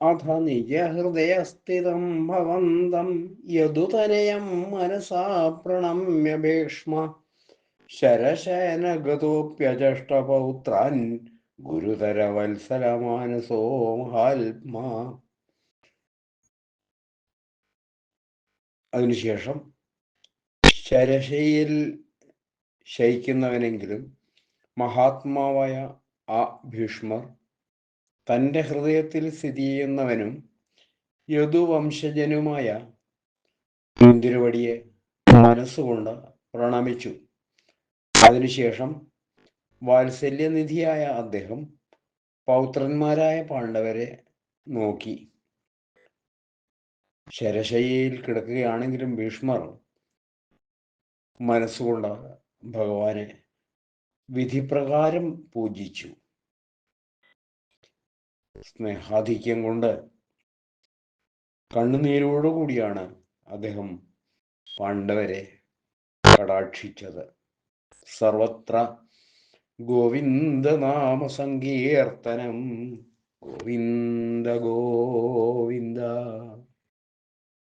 അഥ നിജഹൃദയസ്ഥിതം ഭവന്തം യദുതനയം മനസാ പ്രണമ്യ ഭീഷ്മ. ശരശയനഗതോപ്യജഷ്ടപൗത്രാൻ ഗുരുതര വത്സലമാനസോ മഹാത്മാ. അതിനുശേഷം ശരശയിൽ ശയിക്കുന്നവനെങ്കിലും മഹാത്മാവായ ആ ഭീഷ്മർ തന്റെ ഹൃദയത്തിൽ സ്ഥിതി ചെയ്യുന്നവനും യദുവംശജനുമായ ഇന്ദിരവടിയെ മനസ്സുകൊണ്ട് പ്രണമിച്ചു. അതിനുശേഷം വാത്സല്യനിധിയായ അദ്ദേഹം പൗത്രന്മാരായ പാണ്ഡവരെ നോക്കി. ശരശയ്യയിൽ കിടക്കുകയാണെങ്കിലും ഭീഷ്മർ മനസ്സുകൊണ്ട് ഭഗവാനെ വിധിപ്രകാരം പൂജിച്ചു. സ്നേഹാധിക്യം കൊണ്ട് കണ്ണുനീരോടുകൂടിയാണ് അദ്ദേഹം പാണ്ഡവരെ കടാക്ഷിച്ചത്. സർവത്ര ഗോവിന്ദനാമ സങ്കീർത്തനം ഗോവിന്ദ ഗോവിന്ദ